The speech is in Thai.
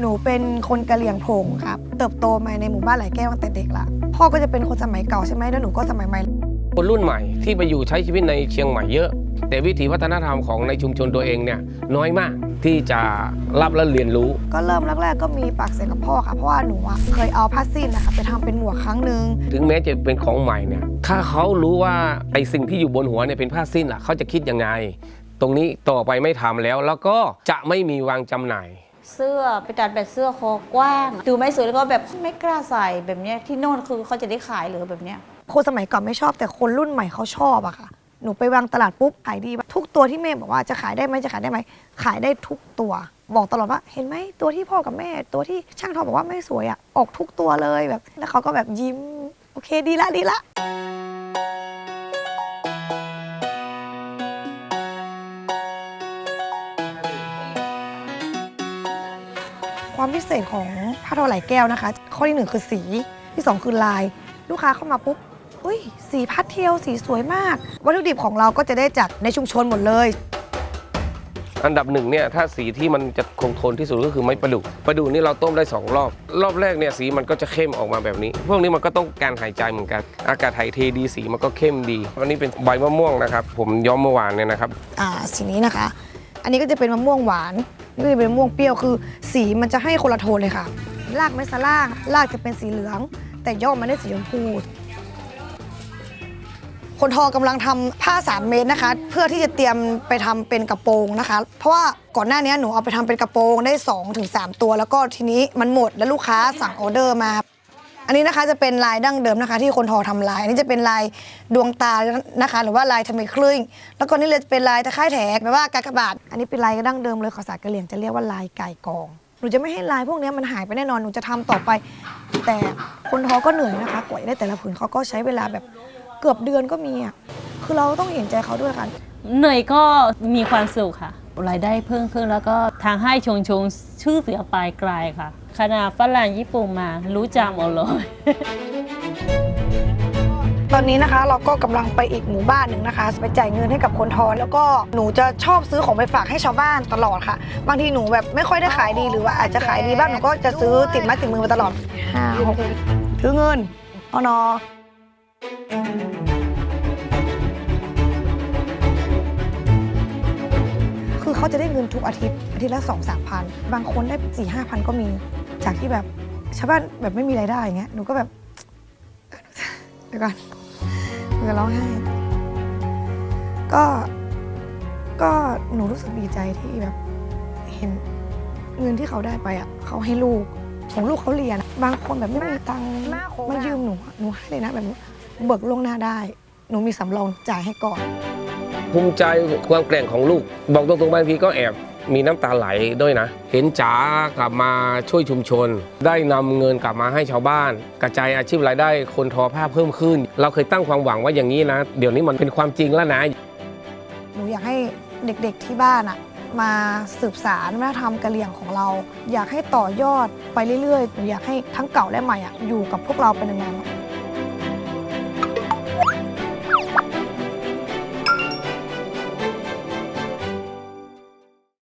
หนูเป็นคนกะเหรี่ยงโผงครับ เติบโตมาในหมู่บ้านไหลแก้วตั้งแต่เด็กละ พ่อก็จะเป็นคนสมัยเก่าใช่ไหมแล้วหนูก็สมัยใหม่ คนรุ่นใหม่ที่ไปอยู่ใช้ชีวิตในเชียงใหม่เยอะ แต่วิถีวัฒนธรรมของในชุมชนตัวเองเนี่ยน้อยมากที่จะรับและเรียนรู้ ก็เริ่มแรกๆ ก็มีปากเสียงกับพ่อค่ะ เพราะว่าหนูอะเคยเอาผ้าสิ้นนะคะไปทำเป็นหมวกครั้งหนึ่งถึงแม้จะเป็นของใหม่เนี่ยถ้าเขารู้ว่าไอ้สิ่งที่อยู่บนหัวเนี่ยเป็นผ้าสิ้นล่ะเขาจะคิดยังไง ตรงนี้ต่อไปไม่ทำแล้ว แล้วก็จะไม่มีวางจำหน่าย เสื้อไปตัดแบบเสื้อคอกว้างดูไม่สวยแล้วก็แบบไม่กล้าใส่แบบเนี้ยที่โน่นคือเขาจะได้ขายเหรือแบบเนี้ย คนสมัยก่อนไม่ชอบแต่คนรุ่นใหม่เขาชอบอะค่ะ หนูไปวางตลาดปุ๊บขายดีทุกตัวที่แม่บอกว่าจะขายได้ไหมจะขายได้ไหมขายได้ทุกตัว บอกตลอดว่าเห็นไหมตัวที่พ่อกับแม่ ตัวที่ช่างทอบอกว่าไม่สวยอะออกทุกตัวเลยแบบ แล้วเขาก็แบบยิ้ม โอเคดีละดีละ ความพิเศษของผ้าทอไหลแก้วนะคะ ข้อที่หนึ่งคือสีที่สองคือลาย ลูกค้าเข้ามาปุ๊บอุ้ยสีพัดเทียวสีสวยมาก วัตถุดิบของเราก็จะได้จากในชุมชนหมดเลยอันดับหนึ่งเนี่ยถ้าสีที่มันจะคงทนที่สุดก็คือไม้ประดู่ประดู่นี่เราต้มได้สองรอบ รอบแรกเนี่ยสีมันก็จะเข้มออกมาแบบนี้ พวกนี้มันก็ต้องการหายใจเหมือนกัน อากาศถ่ายเทดีสีมันก็เข้มดีอันนี้เป็นใบมะม่วงนะครับ ผมย้อมเมื่อวานเนี่ยนะครับอ่าสีนี้นะคะ อันนี้ก็จะเป็นมะม่วงหวาน นี่จะเป็นม่วงเปรี้ยวคือ สีมันจะให้คนละโทนเลยค่ะ รากไม้สล่างรากจะเป็นสีเหลือง แต่ยอดมันได้สีชมพูคนทอกำลังทำผ้า 3 เมตรนะคะ เพื่อที่จะเตรียมไปทำเป็นกระโปรงนะคะ เพราะว่าก่อนหน้านี้หนูเอาไปทำเป็นกระโปรงได้ 2-3ถึง3ตัว แล้วก็ทีนี้มันหมดแล้วลูกค้าสั่งออเดอร์มา อันนี้นะคะจะเป็นลายดั้งเดิมนะคะ ที่คนทอทำลาย อันนี้จะเป็นลายดวงตานะคะ หรือว่าลายทำไมคลื่นแล้วก็นี่เลยจะเป็นลายตะไคร่แถกแปลว่ากากบาท อันนี้เป็นลายดั้งเดิมเลยภาษากะเหรี่ยงจะเรียกว่าลายไก่กองหนูจะไม่ให้ลายพวกนี้มันหายไปแน่นอนหนูจะทำต่อไป แต่คนทอก็เหนื่อยนะคะกว่าจะได้แต่ละผืนเขาก็ใช้เวลาแบบเกือบเดือนก็มีอะคือเราต้องเห็นใจเขาด้วยค่ะ เหนื่อยก็มีความสุขค่ะ รายได้เพิ่มขึ้นแล้วก็ทางให้ชงชงชื่อเสียงไปไกลค่ะขนาดฝรั่งญี่ปุ่นมารู้จักหมดเลยตอนนี้นะคะเราก็กำลังไปอีกหมู่บ้านหนึ่งนะคะ ไปจ่ายเงินให้กับคนทอนแล้วก็หนูจะชอบซื้อของไปฝากให้ชาวบ้านตลอดค่ะ บางทีหนูแบบไม่ค่อยได้ขายดีหรือว่าอาจจะขายดีบ้างหนูก็จะซื้อติดไม้ติดมือมาตลอดห้าหกถือเงินเอานอ เขาจะได้เงินทุกอาทิตย์อาทิตย์ละสองสามพันบางคนได้สี่ห้าพันก็มี จากที่แบบชาวบ้านแบบไม่มีรายได้อย่างเงี้ยหนูก็แบบเดี๋ยวก่อนหนูจะร้องไห้ก็ก็หนูรู้สึกดีใจที่แบบเห็นเงินที่เขาได้ไปอะเขาให้ลูกของลูกเขาเรียนอะบางคนแบบไม่มีตังค์มายืมหนูอะหนูให้เลยนะแบบเบิกล่วงหน้าได้ หนูมีสำรองจ่ายให้ก่อน ภูมิใจความแกร่งของลูก บอกตรงๆบางทีก็แอบมีน้ำตาไหลด้วยนะ เห็นจ๋ากลับมาช่วยชุมชน ได้นำเงินกลับมาให้ชาวบ้าน กระจายอาชีพรายได้คนทอผ้าเพิ่มขึ้น เราเคยตั้งความหวังว่าอย่างนี้นะ เดี๋ยวนี้มันเป็นความจริงแล้วนะหนูอยากให้เด็กๆที่บ้านอะมาสืบสารวัฒนธรรมกะเหรี่ยงของเรา อยากให้ต่อยอดไปเรื่อยๆหนูอยากให้ทั้งเก่าและใหม่อะอยู่กับพวกเราเป็นนานๆ